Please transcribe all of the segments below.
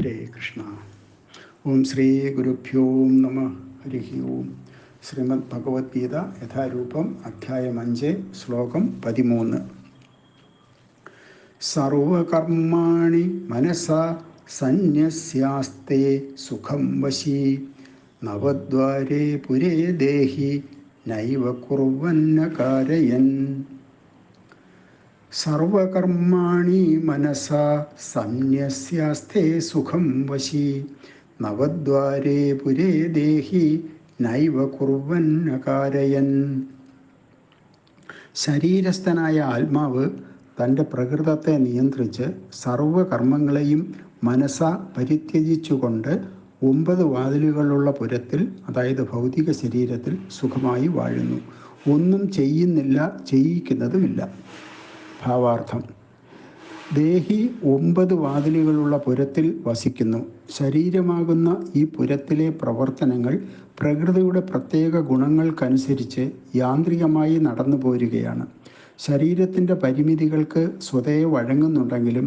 ഹരേ കൃഷ്ണ. ഓം ശ്രീ ഗുരുഭ്യോ നമ. ഹരി ഓം. ശ്രീമദ് ഭഗവത്ഗീത യഥാരൂപം അധ്യായം അഞ്ച് ശ്ലോകം പതിമൂന്ന്. സർവകർമാണി മനസ സന്യസ്യാസ്തേ സുഖം വശി. നവദ്വാരേ പുരേ ദേഹി നൈവ കുർവന്ന കാരയൻ സർവകർമാണി മനസ സന്യസ്യാസ്തേ സുഖം വശി. നവദ്വാരേ പുരേ ദേഹി നൈവ കുർവന്ന കാരയൻ ശരീരസ്ഥനായ ആത്മാവ് തന്റെ പ്രകൃതത്തെ നിയന്ത്രിച്ച് സർവകർമ്മങ്ങളെയും മനസ്സ പരിത്യജിച്ചുകൊണ്ട് ഒമ്പത് വാതിലുകളുള്ള പുരത്തിൽ അതായത് ഭൗതിക ശരീരത്തിൽ സുഖമായി വാഴുന്നു. ഒന്നും ചെയ്യുന്നില്ല ചെയ്യിക്കുന്നതുമില്ല. ഭാവാർത്ഥം. ദേഹി ഒമ്പത് വാതിലുകളുള്ള പുരത്തിൽ വസിക്കുന്നു. ശരീരമാകുന്ന ഈ പുരത്തിലെ പ്രവർത്തനങ്ങൾ പ്രകൃതിയുടെ പ്രത്യേക ഗുണങ്ങൾക്കനുസരിച്ച് യാന്ത്രികമായി നടന്നു പോരുകയാണ്. ശരീരത്തിന്റെ പരിമിതികൾക്ക് സ്വതേ വഴങ്ങുന്നുണ്ടെങ്കിലും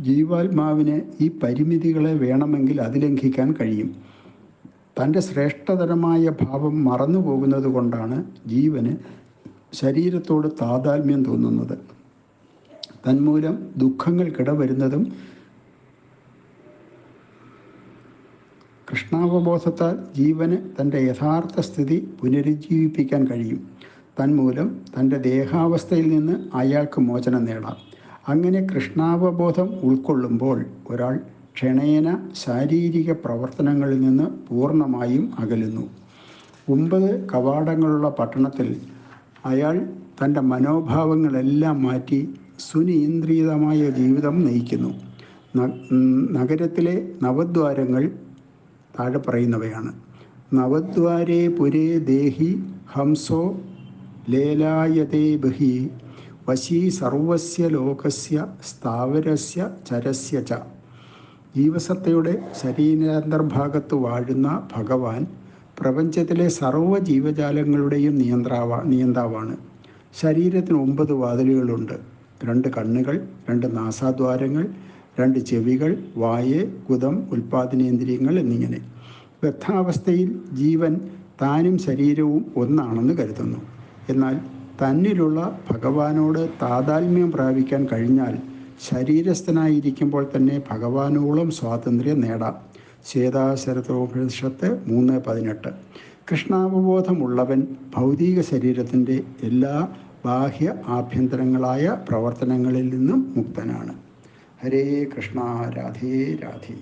ജീവാത്മാവിന് ഈ പരിമിതികളെ വേണമെങ്കിൽ അതിലംഘിക്കാൻ കഴിയും. തന്റെ ശ്രേഷ്ഠതരമായ ഭാവം മറന്നു പോകുന്നത് കൊണ്ടാണ് ജീവന് ശരീരത്തോട് താതാത്മ്യം തോന്നുന്നത്. തന്മൂലം ദുഃഖങ്ങൾക്കിട വരുന്നതും കൃഷ്ണാവബോധത്താൽ ജീവന് തന്റെ യഥാർത്ഥ സ്ഥിതി പുനരുജ്ജീവിപ്പിക്കാൻ കഴിയും. തന്മൂലം തന്റെ ദേഹാവസ്ഥയിൽ നിന്ന് അയാൾക്ക് മോചനം നേടാം. അങ്ങനെ കൃഷ്ണാവബോധം ഉൾക്കൊള്ളുമ്പോൾ ഒരാൾ ക്ഷണേന ശാരീരിക പ്രവർത്തനങ്ങളിൽ നിന്ന് പൂർണമായും അകലുന്നു. ഒമ്പത് കവാടങ്ങളുള്ള പട്ടണത്തിൽ അയാൾ തന്റെ മനോഭാവങ്ങളെല്ലാം മാറ്റി സുനിയന്ത്രിതമായ ജീവിതം നയിക്കുന്നു. നഗരത്തിലെ നവദ്വാരങ്ങൾ താഴെ പറയുന്നവയാണ്. നവദ്വാരേ പുരേ ദേഹി ഹംസോ ലേലായതേ ബഹി വശീ സർവസ്യ ലോകസ്യ സ്ഥാവരസ്യ ചരസ്യ ച. ജീവസത്തയുടെ ശരീരാന്തർഭാഗത്ത് വാഴുന്ന ഭഗവാൻ പ്രപഞ്ചത്തിലെ സർവ ജീവജാലങ്ങളുടെയും നിയന്ത്രാവ നിയന്താവാണ്. ശരീരത്തിന് ഒമ്പത് വാതിലുകളുണ്ട്. രണ്ട് കണ്ണുകൾ രണ്ട് നാസാദ്വാരങ്ങൾ രണ്ട് ചെവികൾ വായ് കുതം ഉൽപാദനേന്ദ്രിയങ്ങൾ എന്നിങ്ങനെ. ബദ്ധാവസ്ഥയിൽ ജീവൻ താനും ശരീരവും ഒന്നാണെന്ന് കരുതുന്നു. എന്നാൽ തന്നിലുള്ള ഭഗവാനോട് താതാത്മ്യം പ്രാപിക്കാൻ കഴിഞ്ഞാൽ ശരീരസ്ഥനായിരിക്കുമ്പോൾ തന്നെ ഭഗവാനോളം സ്വാതന്ത്ര്യം നേടാം. ശ്വേതാശരത്തോപനിഷത്ത് മൂന്ന് പതിനെട്ട്. കൃഷ്ണാവബോധമുള്ളവൻ ഭൗതിക ശരീരത്തിന്റെ എല്ലാ ബാഹ്യ ആഭ്യന്തരങ്ങളായ പ്രവർത്തനങ്ങളിൽ നിന്നും മുക്തനാണ്. ഹരേ കൃഷ്ണ രാധേ രാധേ.